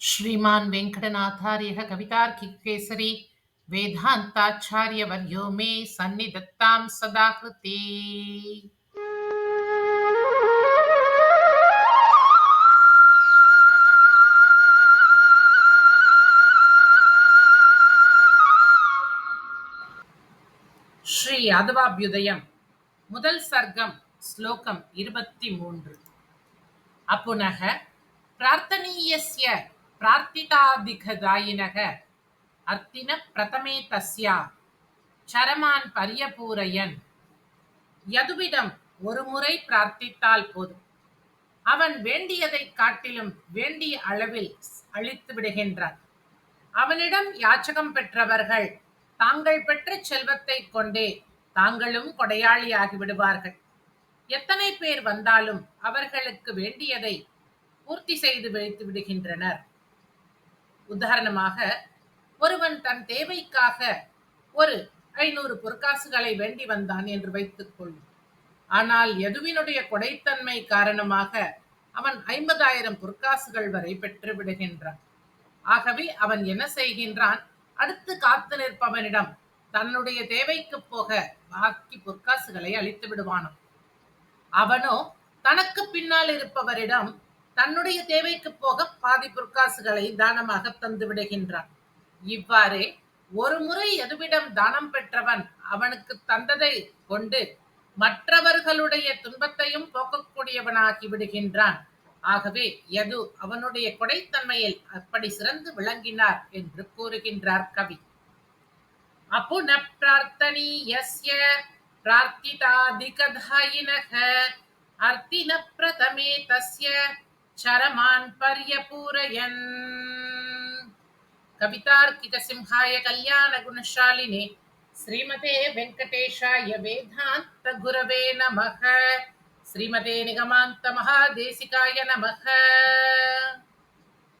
श्रीमान् वेङ्कटनाथार्यः कवितार्किकेसरी वेदान्ताचार्यवर्यो मे सन्निधत्तां सदा कृते ஸ்ரீ யாதவாபியுதயம் முதல் சர்க்கம் ஸ்லோகம் இருபத்தி மூன்று அப்புனக பிரார்த்தனீயஸ்ய பிரார்த்திதாதிகதாயினக. அர்த்தின பிரதமே தஸ்யா. சரமான் பரியபூரையன். யதுவிடம் ஒரு முறை பிரார்த்தித்தால் போதும். அவன் வேண்டியதைக் காட்டிலும் வேண்டிய அளவில் அழித்து விடுகின்றான். அவனிடம் யாச்சகம் பெற்றவர்கள் தாங்கள் பெற்ற செல்வத்தைக் கொண்டே தாங்களும் கொடையாளியாகி விடுவார்கள். எத்தனை பேர் வந்தாலும் அவர்களுக்கு வேண்டியதை பூர்த்தி செய்து வைத்து விடுகின்றனர். உதாரணமாக ஒருவன் தன் தேவைக்காக ஒரு ஐநூறு பொற்காசுகளை வேண்டி வந்தான் என்று வைத்துக் கொள்ளும் ஆனால் எதுவினுடைய கொடைத்தன்மை காரணமாக அவன் ஐம்பதாயிரம் பொற்காசுகள் வரை பெற்று விடுகின்றான். ஆகவே அவன் என்ன செய்கின்றான்? அடுத்து காத்து நிற்பவனிடம் தன்னுடைய தேவைக்கு போக பாக்கி பொற்காசுகளை அளித்து விடுவானாம். அவனோ தனக்கு பின்னால் இருப்பவரிடம் தன்னுடைய தேவைக்கு போக பாதி பொற்காசுகளை தானமாக தந்து விடுகின்றான். இவ்வாறே ஒரு முறை எதுவிடம் தானம் பெற்றவன் அவனுக்கு தந்ததை கொண்டு மற்றவர்களுடைய துன்பத்தையும் போக்கக்கூடியவனாகி விடுகின்றான். ஆகவே எது அவனுடைய கொடைத்தன்மையில் அப்படி சிறந்து விளங்கினார் என்று கூறுகின்றார் கவி. அப்புன பிரார்த்தனீயஸ்ய பிரார்த்திதாதிகதாயினக அர்த்தின பிரதமே தஸ்ய சரமான் பரியபூரயன் கவிதார்க்கிக சிம்ஹாய கல்யாண குணசாலினே ஸ்ரீமதே வெங்கடேஷாய வேதாந்த குரவே நமக श्रीमते निगमान्त महादेशिकाय नमः